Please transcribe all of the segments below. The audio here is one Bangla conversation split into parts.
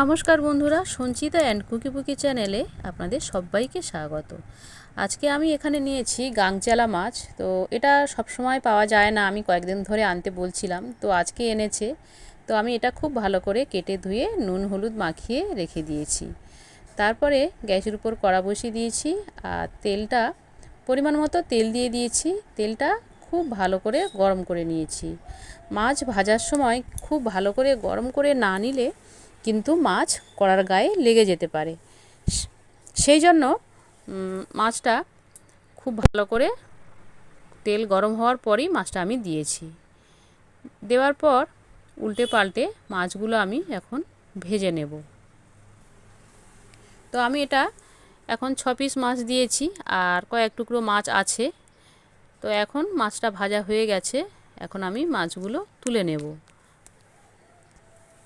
নমস্কার বন্ধুরা, সঞ্চিতা অ্যান্ড কুকি পুকি চ্যানেলে আপনাদের সবাইকে স্বাগত। আজকে আমি এখানে নিয়েছি গাংচালা মাছ। তো এটা সবসময় পাওয়া যায় না, আমি কয়েকদিন ধরে আনতে বলছিলাম। তো আজকে এনেছে। তো আমি এটা খুব ভালো করে কেটে ধুয়ে নুন, হলুদ মাখিয়ে রেখে দিয়েছি। তারপরে গ্যাসের উপর কড়া বসিয়ে দিয়েছি আর তেলটা, পরিমাণ মতো তেল দিয়ে দিয়েছি। তেলটা খুব ভালো করে গরম করে নিয়েছি। মাছ ভাজার সময় খুব ভালো করে গরম করে না নিলে কিন্তু মাছ কড়ার গায়ে লেগে যেতে পারে। সেই জন্য মাছটা খুব ভালো করে তেল গরম হওয়ার পরেই মাছটা আমি দিয়েছি। দেওয়ার পর উল্টে পাল্টে মাছগুলো আমি এখন ভেজে নেব। তো আমি এটা এখন ছ পিস মাছ দিয়েছি আর কয়েক টুকরো মাছ আছে। তো এখন মাছটা ভাজা হয়ে গেছে, এখন আমি মাছগুলো তুলে নেব।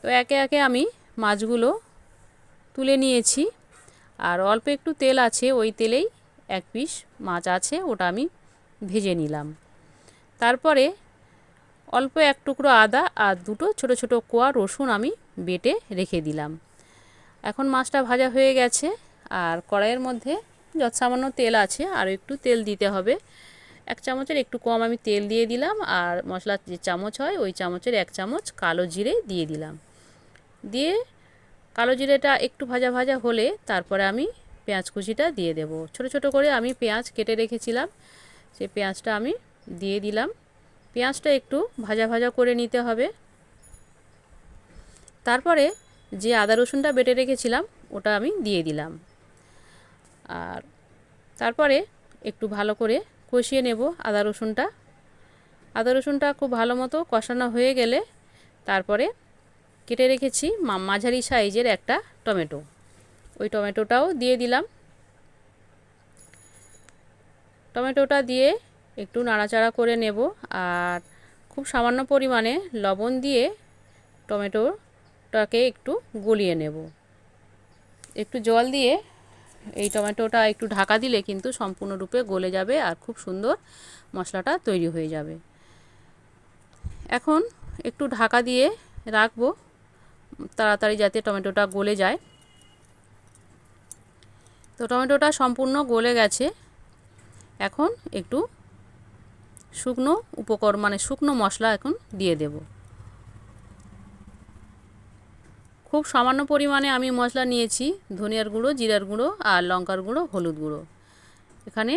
তো একে একে আমি মাছগুলো তুলে নিয়েছি। আর অল্প একটু তেল আছে, ওই তেলেই এক পিস মাছ আছে, ওটা আমি ভেজে নিলাম। তারপরে অল্প এক টুকরো আদা আর দুটো ছোট ছোট কোয়া রসুন আমি বেটে রেখে দিলাম। এখন মাছটা ভাজা হয়ে গেছে আর কড়াইয়ের মধ্যে যত সামান্য তেল আছে আর একটু তেল দিতে হবে। এক চামচের একটু কম আমি তেল দিয়ে দিলাম আর মশলার যে চামচ হয়, ওই চামচের এক চামচ কালো জিরে দিয়ে দিলাম। দিয়ে কালো জিরেটা একটু ভাজা ভাজা হলে তারপরে আমি পেঁয়াজ কুচিটা দিয়ে দেব। ছোট ছোট করে আমি পেঁয়াজ কেটে রেখেছিলাম। সেই পেঁয়াজটা আমি দিয়ে দিলাম। পেঁয়াজটা একটু ভাজা ভাজা করে নিতে হবে। তারপরে যে আদা রসুনটা বেটে রেখেছিলাম, ওটা আমি দিয়ে দিলাম। আর তারপরে একটু ভালো করে কষিয়ে নেব আদা রসুনটা। আদা রসুনটা খুব ভালো মতো কষানো হয়ে গেলে তারপরে কেটে রেখেছি মাঝারি সাইজের একটা টমেটো। ওই টমেটোটাও দিয়ে দিলাম। টমেটোটা দিয়ে একটু নাড়াচাড়া করে নেব আর খুব সামান্য পরিমাণে লবণ দিয়ে টমেটোটাকে একটু গলিয়ে নেব। একটু জল দিয়ে এই টমেটোটা একটু ঢাকা দিলে কিন্তু সম্পূর্ণরূপে গলে যাবে আর খুব সুন্দর মশলাটা তৈরি হয়ে যাবে। এখন একটু ঢাকা দিয়ে রাখব। তাড়াতাড়ি যাতে টমেটোটা গলে যায়। তো টমেটোটা সম্পূর্ণ গলে গেছে। এখন একটু শুকনো উপকরণ মানে শুকনো মশলা এখন দিয়ে দেব। খুব সামান্য পরিমাণে আমি মশলা নিয়েছি, ধনিয়ার গুঁড়ো, জিরার গুঁড়ো আর লঙ্কার গুঁড়ো, হলুদ গুঁড়ো। এখানে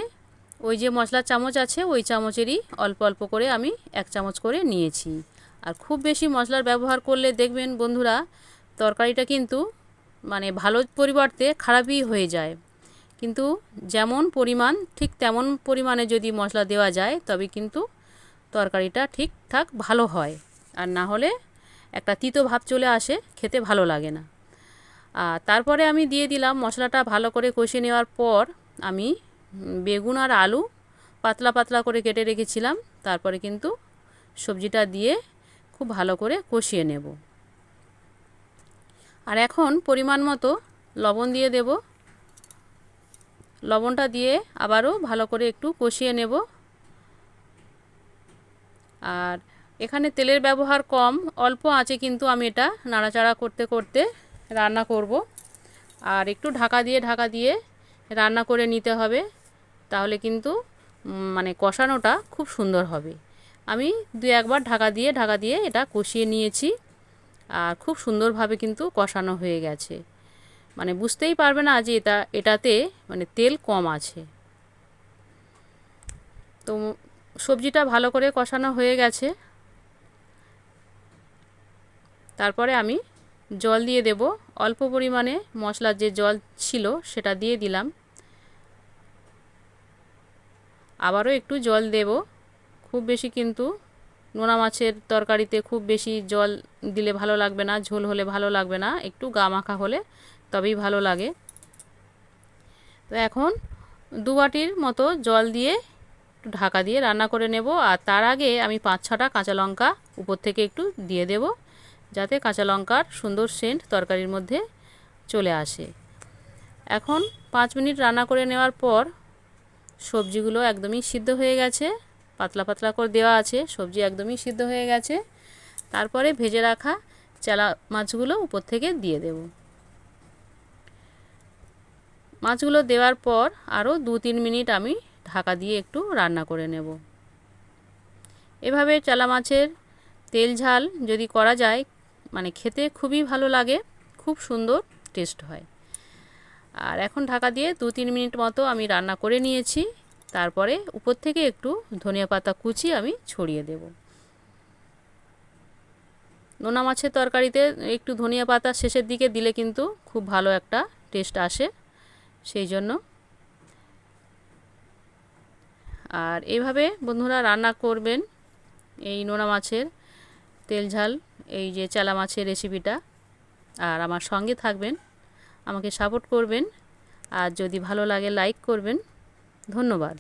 ওই যে মশলার চামচ আছে, ওই চামচেরই অল্প অল্প করে আমি এক চামচ করে নিয়েছি। আর খুব বেশি মশলার ব্যবহার করলে দেখবেন বন্ধুরা, তরকারিটা কিন্তু মানে ভালো পরিবর্তে খারাপই হয়ে যায়। কিন্তু যেমন পরিমাণ, ঠিক তেমন পরিমাণে যদি মশলা দেওয়া যায়, তবে কিন্তু তরকারিটা ঠিকঠাক ভালো হয়। আর না হলে একটা তিতো ভাব চলে আসে, খেতে ভালো লাগে না। আর তারপরে আমি দিয়ে দিলাম মশলাটা ভালো করে কষিয়ে নেওয়ার পর আমি বেগুন আর আলু পাতলা পাতলা করে কেটে রেখেছিলাম। তারপরে কিন্তু সবজিটা দিয়ে খুব ভালো করে কষিয়ে নেব। আর এখন পরিমাণ মতো লবণ দিয়ে দেব। লবণটা দিয়ে আবারও ভালো করে একটু কষিয়ে নেব। আর এখানে তেলের ব্যবহার কম, অল্প আছে কিন্তু আমি এটা নাড়াচাড়া করতে করতে রান্না করব। আর একটু ঢাকা দিয়ে ঢাকা দিয়ে রান্না করে নিতে হবে, তাহলে কিন্তু মানে কষানোটা খুব সুন্দর হবে। আমি দু একবার ঢাকা দিয়ে ঢাকা দিয়ে এটা কষিয়ে নিয়েছি। আর খুব সুন্দরভাবে কিন্তু কষানো হয়ে গেছে। মানে বুঝতেই পারবে না যে এটা, এটাতে মানে তেল কম আছে। তো সবজিটা ভালো করে কষানো হয়ে গেছে। তারপরে আমি জল দিয়ে দেব। অল্প পরিমাণে মশলার যে জল ছিল সেটা দিয়ে দিলাম। আবারও একটু জল দেব। খুব বেশি কিন্তু নোনা মাছের তরকারিতে খুব বেশি জল দিলে ভালো লাগবে না, ঝোল হলে ভালো লাগবে না, একটু গা মাখা হলে তবেই ভালো লাগে। তো এখন দু বাটির মতো জল দিয়ে একটু ঢাকা দিয়ে রান্না করে নেব, আর তার আগে আমি পাঁচ ছটা কাঁচা লঙ্কা উপর থেকে একটু দিয়ে দেব, যাতে কাঁচা লঙ্কার সুন্দর সেন্ট তরকারির মধ্যে চলে আসে। এখন পাঁচ মিনিট রান্না করে নেওয়ার পর সবজিগুলো একদমই সিদ্ধ হয়ে গেছে। পাতলা পাতলা করে দেওয়া আছে, সবজি একদমই সিদ্ধ হয়ে গেছে। তারপরে ভেজে রাখা চালা মাছগুলো উপর থেকে দিয়ে দেব। মাছগুলো দেওয়ার পর আরও দু তিন মিনিট আমি ঢাকা দিয়ে একটু রান্না করে নেব। এভাবে চালা মাছের তেল ঝাল যদি করা যায় মানে খেতে খুবই ভালো লাগে, খুব সুন্দর টেস্ট হয়। আর এখন ঢাকা দিয়ে দু তিন মিনিট মতো আমি রান্না করে নিয়েছি। তারপরে উপর থেকে একটু ধনিয়া পাতা কুচি আমি ছড়িয়ে দেব। নোনা মাছের তরকারিতে একটু ধনিয়া পাতা শেষের দিকে দিলে কিন্তু খুব ভালো একটা টেস্ট আসে, সেই জন্য। আর এইভাবে বন্ধুরা রান্না করবেন এই নোনা মাছের তেল ঝাল, এই যে চালা মাছের রেসিপিটা। আর আমার সঙ্গে থাকবেন, আমাকে সাপোর্ট করবেন। আর যদি ভালো লাগে, লাইক করবেন। ধন্যবাদ।